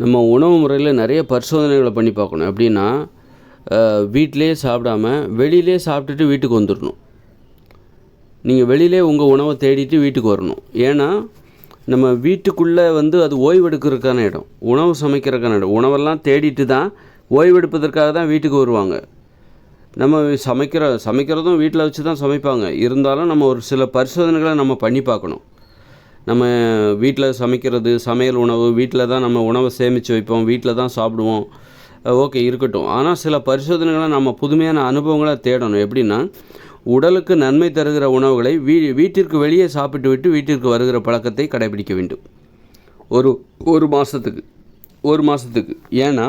நம்ம உணவு முறையில் நிறைய பரிசோதனைகளை பண்ணி பார்க்கணும். எப்படின்னா வீட்டிலே வீட்டிலேயே சாப்பிடாம வெளியிலே சாப்பிட்டுட்டு வீட்டுக்கு வந்துடணும். நீங்கள் வெளியிலே உங்கள் உணவை தேடிட்டு வீட்டுக்கு வரணும். ஏன்னா நம்ம வீட்டுக்குள்ளே வந்து அது ஓய்வெடுக்கிறதுக்கான இடம். உணவு சமைக்கிறதுக்கான இடம். உணவெல்லாம் தேடிட்டு தான் ஓய்வெடுப்பதற்காக தான் வீட்டுக்கு வருவாங்க. நம்ம சமைக்கிற சமைக்கிறதும் வீட்டில் வச்சு தான் சமைப்பாங்க. இருந்தாலும் நம்ம ஒரு சில பரிசோதனைகளை நம்ம பண்ணி பார்க்கணும். நம்ம வீட்டில் சமைக்கிறது சமையல் உணவு வீட்டில் தான் நம்ம உணவை சேமித்து வைப்போம் வீட்டில் தான் சாப்பிடுவோம். ஓகே இருக்கட்டும். ஆனால் சில பரிசோதனைகளை நம்ம புதுமையான அனுபவங்களை தேடணும். எப்படின்னா உடலுக்கு நன்மை தருகிற உணவுகளை வீ வீட்டிற்கு வெளியே சாப்பிட்டு விட்டு வீட்டிற்கு வருகிற பழக்கத்தை கடைபிடிக்க வேண்டும். ஒரு ஒரு மாதத்துக்கு ஒரு மாதத்துக்கு ஏன்னா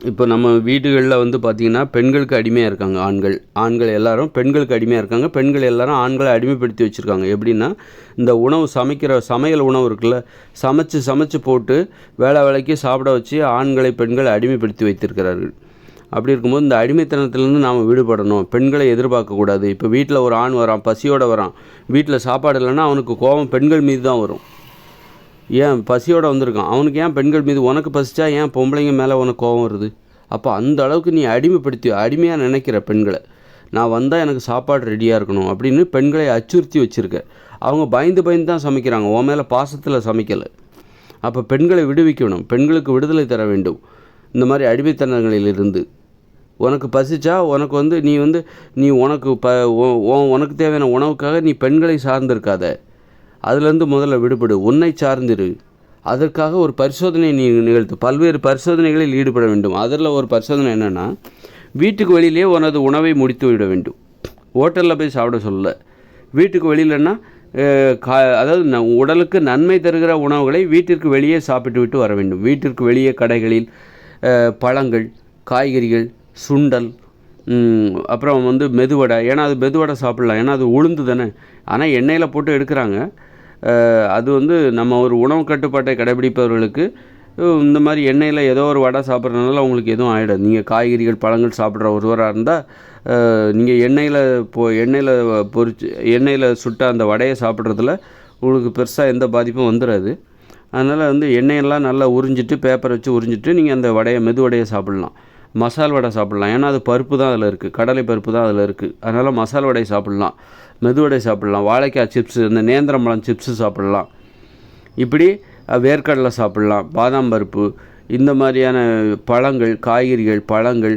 இப்போ நம்ம வீடுகளில் வந்து பார்த்திங்கன்னா பெண்களுக்கு அடிமையாக இருக்காங்க ஆண்கள். ஆண்கள் எல்லாரும் பெண்களுக்கு அடிமையாக இருக்காங்க. பெண்கள் எல்லாரும் ஆண்களை அடிமைப்படுத்தி வச்சுருக்காங்க. எப்படின்னா இந்த உணவு சமைக்கிற சமையல் உணவு இருக்குல்ல சமைச்சு சமைச்சு போட்டு வேலை வேலைக்கு சாப்பிட வச்சு ஆண்களை பெண்களை அடிமைப்படுத்தி வைத்திருக்கிறார்கள். அப்படி இருக்கும்போது இந்த அடிமைத்தனத்திலேருந்து நாம் விடுபடணும். பெண்களை எதிர்பார்க்கக்கூடாது இப்போ வீட்டில் ஒரு ஆண் வரான் பசியோடு வரான். வீட்டில் சாப்பாடு இல்லைன்னா அவனுக்கு கோபம் பெண்கள் மீது தான் வரும். ஏன் பசியோடு வந்திருக்கான்? அவனுக்கு ஏன் பெண்கள் மீது உனக்கு பசிச்சா ஏன் பொம்பளைங்க மேலே உனக்கு கோபம் வருது? அப்போ அந்த அளவுக்கு நீ அடிமைப்படுத்தி அடிமையாக நினைக்கிற பெண்களை நான் வந்தால் எனக்கு சாப்பாடு ரெடியாக இருக்கணும் அப்படின்னு பெண்களை அச்சுறுத்தி வச்சுருக்க. அவங்க பயந்து பயந்து தான் சமைக்கிறாங்க. உன் மேலே பாசத்தில் சமைக்கலை. அப்போ பெண்களை விடுவிக்கணும். பெண்களுக்கு விடுதலை தர வேண்டும். இந்த மாதிரி அடிமைத்தனங்களிலிருந்து. உனக்கு பசிச்சா உனக்கு வந்து நீ வந்து நீ உனக்கு ப உனக்கு தேவையான உணவுக்காக நீ பெண்களை சார்ந்திருக்காத. அதுலேருந்து முதல்ல விடுபடு உன்னை சார்ந்திரு. அதற்காக ஒரு பரிசோதனை நீ நிகழ்த்து. பல்வேறு பரிசோதனைகளில் ஈடுபட வேண்டும். அதில் ஒரு பரிசோதனை என்னென்னா வீட்டுக்கு வெளியிலே உனது உணவை முடித்து விட வேண்டும். ஹோட்டலில் போய் சாப்பிட சொல்ல வீட்டுக்கு வெளியிலன்னா கா அதாவது ந உடலுக்கு நன்மை தருகிற உணவுகளை வீட்டிற்கு வெளியே சாப்பிட்டு விட்டு வர வேண்டும். வீட்டிற்கு வெளியே கடைகளில் பழங்கள் காய்கறிகள் சுண்டல் அப்புறம் வந்து மெதுவடை. ஏன்னா அது மெதுவடை சாப்பிட்லாம். ஏன்னா அது உளுந்து தானே. ஆனால் எண்ணெயில் போட்டு எடுக்கிறாங்க. அது வந்து நம்ம ஒரு உணவு கட்டுப்பாட்டை கடைபிடிப்பவர்களுக்கு இந்த மாதிரி எண்ணெயில் ஏதோ ஒரு வடை சாப்பிட்றதுனால உங்களுக்கு எதுவும் ஆகிடாது நீங்கள் காய்கறிகள் பழங்கள் சாப்பிட்ற ஒருவராக இருந்தால் நீங்கள் எண்ணெயில் போ எண்ணெயில் பொறிச்சு எண்ணெயில் சுட்ட அந்த வடையை சாப்பிட்றதுல உங்களுக்கு பெருசாக எந்த பாதிப்பும் வந்துடாது அதனால் வந்து எண்ணெயெல்லாம் நல்லா உறிஞ்சிட்டு பேப்பர் வச்சு உறிஞ்சிட்டு நீங்கள் அந்த வடையை மெது வடையை சாப்பிட்லாம். மசால் வடை சாப்பிட்லாம். ஏன்னா அது பருப்பு தான் அதில் இருக்குது கடலை பருப்பு தான் அதில் இருக்குது அதனால் மசால் வடை சாப்பிட்லாம். மெதுவடை சாப்பிட்லாம். வாழைக்காய் சிப்ஸு இந்த நேந்திரம்பழம் சிப்ஸு சாப்பிட்லாம். இப்படி வேர்க்கடலை சாப்பிட்லாம். பாதாம் பருப்பு இந்த மாதிரியான பழங்கள் காய்கறிகள் பழங்கள்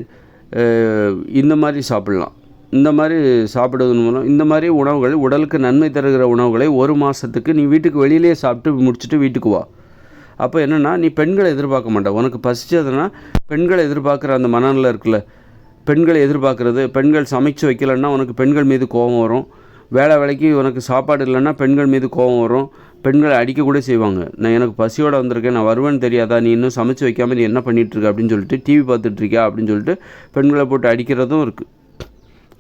இந்த மாதிரி சாப்பிட்லாம். இந்த மாதிரி சாப்பிடுவதன் மூலம் இந்த மாதிரி உணவுகள் உடலுக்கு நன்மை தருகிற உணவுகளை ஒரு மாதத்துக்கு நீ வீட்டுக்கு வெளியிலே சாப்பிட்டு முடிச்சுட்டு வீட்டுக்கு வா. அப்போ என்னென்னா நீ பெண்களை எதிர்பார்க்க மாட்டேன் உனக்கு பசிச்சதுன்னா பெண்களை எதிர்பார்க்குற அந்த மனநிலை இருக்குல்ல. பெண்களை எதிர்பார்க்குறது பெண்கள் சமைச்சு வைக்கலைன்னா உனக்கு பெண்கள் மீது கோபம் வரும். வேலை வேலைக்கு உனக்கு சாப்பாடு இல்லைன்னா பெண்கள் மீது கோபம் வரும். பெண்களை அடிக்கக்கூட செய்வாங்க. நான் எனக்கு பசியோடு வந்திருக்கேன் நான் வருவேன்னு தெரியாதா? நீ இன்னும் சமைச்சு வைக்காமல் நீ என்ன பண்ணிகிட்ருக்க அப்படின்னு சொல்லிட்டு டிவி பார்த்துட்ருக்கியா அப்படின்னு சொல்லிட்டு பெண்களை போட்டு அடிக்கிறதும் இருக்குது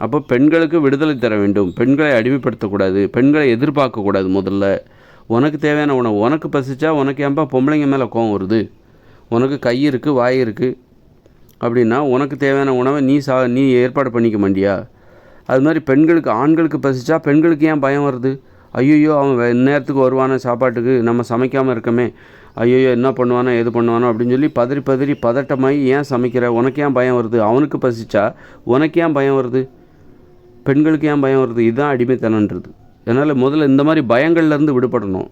அப்போ பெண்களுக்கு விடுதலை தர வேண்டும். பெண்களை அடிமைப்படுத்தக்கூடாது. பெண்களை எதிர்பார்க்கக்கூடாது முதல்ல. உனக்கு தேவையான உணவு. உனக்கு பசிச்சா உனக்கு ஏன்பா பொம்பளைங்க மேலே கோவம் வருது? உனக்கு கை இருக்குது வாய் இருக்குது அப்படின்னா உனக்கு தேவையான உணவை நீ சா நீ ஏற்பாடு பண்ணிக்க மாட்டியா? அது மாதிரி பெண்களுக்கு ஆண்களுக்கு பசிச்சா பெண்களுக்கு ஏன் பயம் வருது? ஐயோ அவன் நேரத்துக்கு வருவான வருவானே சாப்பாட்டுக்கு நம்ம சமைக்காமல் இருக்கமே. ஐயோ என்ன பண்ணுவானோ எது பண்ணுவானோ அப்படின்னு சொல்லி பதறி பதறி பதட்டமாகி ஏன் சமைக்கிற? உனக்கு ஏன் பயம் வருது? அவனுக்கு பசிச்சா உனக்கு ஏன் பயம் வருது? பெண்களுக்கு ஏன் பயம் வருது? இதுதான் அடிமைத்தனன்றது அதனால் முதல்ல இந்த மாதிரி பயங்கள்லேருந்து விடுபடணும்.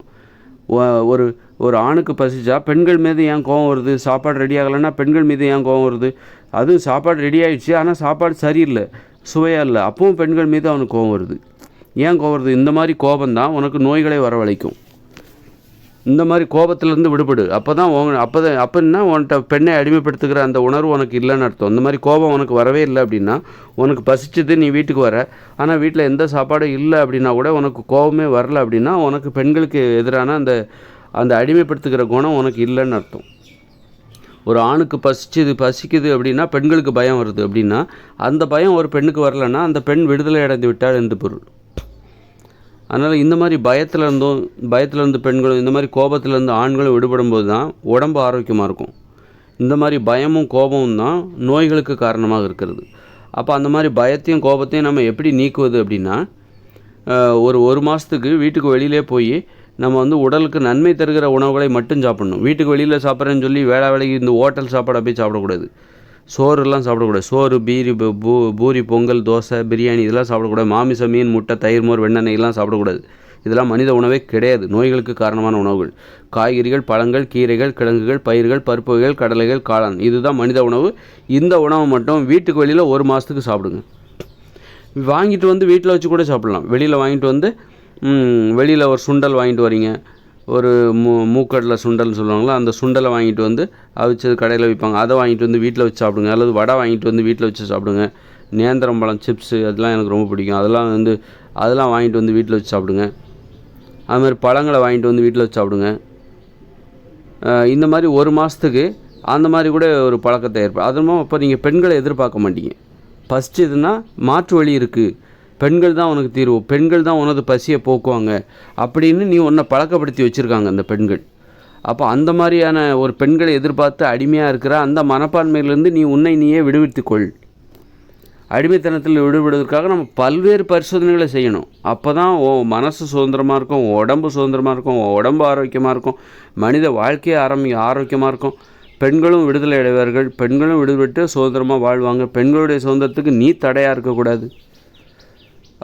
ஒரு ஒரு ஆணுக்கு பசிச்சா பெண்கள் மீது ஏன் கோவம் வருது? சாப்பாடு ரெடி ஆகலைன்னா பெண்கள் மீது ஏன் கோவம் வருது? அதுவும் சாப்பாடு ரெடி ஆயிடுச்சு ஆனால் சாப்பாடு சரியில்லை. சுவையாக இல்லை. அப்பவும் பெண்கள் மீது அவனுக்கு கோவம் வருது. ஏன் கோவம் வருது? இந்த மாதிரி கோபம் தான் உனக்கு நோய்களை வரவழைக்கும். இந்த மாதிரி கோபத்திலேருந்து விடுபடு. அப்போ தான் அப்போ தான் என்ன உன்கிட்ட பெண்ணை அடிமைப்படுத்துகிற அந்த உணர்வு உனக்கு இல்லைன்னு அர்த்தம். இந்த மாதிரி கோபம் உனக்கு வரவே இல்லை அப்படின்னா உனக்கு பசிச்சது நீ வீட்டுக்கு வர. ஆனால் வீட்டில் எந்த சாப்பாடும் இல்லை அப்படின்னா கூட உனக்கு கோபமே வரல அப்படின்னா உனக்கு பெண்களுக்கு எதிரான அந்த அந்த அடிமைப்படுத்துகிற குணம் உனக்கு இல்லைன்னு அர்த்தம். ஒரு ஆணுக்கு பசிச்சுது பசிக்குது அப்படின்னா பெண்களுக்கு பயம் வருது. அப்படின்னா அந்த பயம் ஒரு பெண்ணுக்கு வரலன்னா அந்த பெண் விடுதலை அடைந்து விட்டால் என்று பொருள். அதனால் இந்த மாதிரி பயத்தில் இருந்தும் பயத்தில் இருந்து பெண்களும் இந்த மாதிரி கோபத்தில் இருந்து ஆண்களும் விடுபடும் போது தான் உடம்பு ஆரோக்கியமாக இருக்கும். இந்த மாதிரி பயமும் கோபமும் தான் நோய்களுக்கு காரணமாக இருக்கிறது. அப்போ அந்த மாதிரி பயத்தையும் கோபத்தையும் நம்ம எப்படி நீக்குவது அப்படின்னா ஒரு ஒரு மாதத்துக்கு வீட்டுக்கு வெளியிலே போய் நம்ம வந்து உடலுக்கு நன்மை தருகிற உணவுகளை மட்டும் சாப்பிடணும். வீட்டுக்கு வெளியில் சாப்பிட்றேன்னு சொல்லி வேலை வேலைக்கு இந்த ஹோட்டல் சாப்பாடை போய் சாப்பிடக்கூடாது. சோறுலாம் சாப்பிடக்கூடாது. சோறு பீரி பூ- பூ பூரி பொங்கல் தோசை பிரியாணி இதெல்லாம் சாப்பிடக்கூடாது. மாமிசம் மீன் முட்டை தயிர் மோர் வெண்ணெண்ணெய்லாம் சாப்பிடக்கூடாது. இதெல்லாம் மனித உணவே கிடையாது. நோய்களுக்கு காரணமான உணவுகள். காய்கறிகள் பழங்கள் கீரைகள் கிழங்குகள் பயிர்கள் பருப்பு வகைகள் கடலைகள் காளான். இதுதான் மனித உணவு. இந்த உணவை மட்டும் வீட்டுக்கு வெளியில் ஒரு மாதத்துக்கு சாப்பிடுங்க. வாங்கிட்டு வந்து வீட்டில் வச்சு கூட சாப்பிட்லாம். வெளியில் வாங்கிட்டு வந்து வெளியில் ஒரு சுண்டல் வாங்கிட்டு வரீங்க. ஒரு மூ மூக்கடலை சுண்டல்னு சொல்லுவாங்களா அந்த சுண்டலை வாங்கிட்டு வந்து அவிச்சது கடையில் விற்பாங்க அதை வாங்கிட்டு வந்து வீட்டில் வச்சு சாப்பிடுங்க. அல்லது வடை வாங்கிட்டு வந்து வீட்டில் வச்சு சாப்பிடுங்க. நேந்திரம் பழம் சிப்ஸு அதெல்லாம் எனக்கு ரொம்ப பிடிக்கும். அதெல்லாம் வந்து அதெல்லாம் வாங்கிட்டு வந்து வீட்டில் வச்சு சாப்பிடுங்க. அது மாதிரி பழங்களை வாங்கிட்டு வந்து வீட்டில் வச்சு சாப்பிடுங்க. இந்த மாதிரி ஒரு மாதத்துக்கு அந்த மாதிரி கூட ஒரு பழக்கத்தை ஏற்படும் அதுவும் அப்போ நீங்கள் பெண்களை எதிர்பார்க்க மாட்டீங்க. ஃபஸ்ட்டு இதுனால் மாற்று வழி இருக்குது பெண்கள் தான் உனக்கு தீர்வு பெண்கள் தான் உனது பசியை போக்குவாங்க அப்படின்னு நீ உன்னை பழக்கப்படுத்தி வச்சுருக்காங்க அந்த பெண்கள். அப்போ அந்த மாதிரியான ஒரு பெண்களை எதிர்பார்த்து அடிமையாக இருக்கிற அந்த மனப்பான்மையிலேருந்து நீ உன்னை நீயே விடுவித்துக்கொள். அடிமைத்தனத்தில் விடுபடுவதற்காக நம்ம பல்வேறு பரிசோதனைகளை செய்யணும். அப்போ தான் உன் மனசு சுதந்திரமாக இருக்கும் உடம்பு சுதந்திரமாக இருக்கும் உடம்பு ஆரோக்கியமாக இருக்கும் மனித வாழ்க்கையே ஆரம்பி ஆரோக்கியமாக இருக்கும். பெண்களும் விடுதலை அடைவார்கள் பெண்களும் விடுபட்டு சுதந்திரமாக வாழ்வாங்க. பெண்களுடைய சுதந்திரத்துக்கு நீ தடையாக இருக்கக்கூடாது.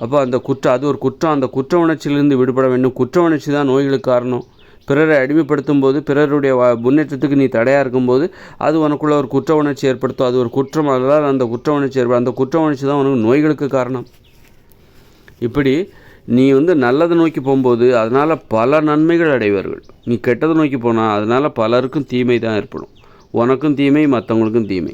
அப்போ அந்த குற்றம் அது ஒரு குற்றம் அந்த குற்ற உணர்ச்சியிலிருந்து விடுபட வேண்டும். குற்ற உணர்ச்சி தான் நோய்களுக்கு காரணம். பிறரை அடிமைப்படுத்தும் போது பிறருடைய முன்னேற்றத்துக்கு நீ தடையாக இருக்கும்போது அது உனக்குள்ள ஒரு குற்ற உணர்ச்சி ஏற்படுத்தும். அது ஒரு குற்றம் அதனால் அந்த குற்ற உணர்ச்சி ஏற்படும் அந்த குற்ற உணர்ச்சி தான் உனக்கு நோய்களுக்கு காரணம். இப்படி நீ வந்து நல்லதை நோக்கி போகும்போது அதனால் பல நன்மைகள் அடைவார்கள். நீ கெட்டதை நோக்கி போனால் அதனால் பலருக்கும் தீமை தான் ஏற்படும். உனக்கும் தீமை மற்றவங்களுக்கும் தீமை.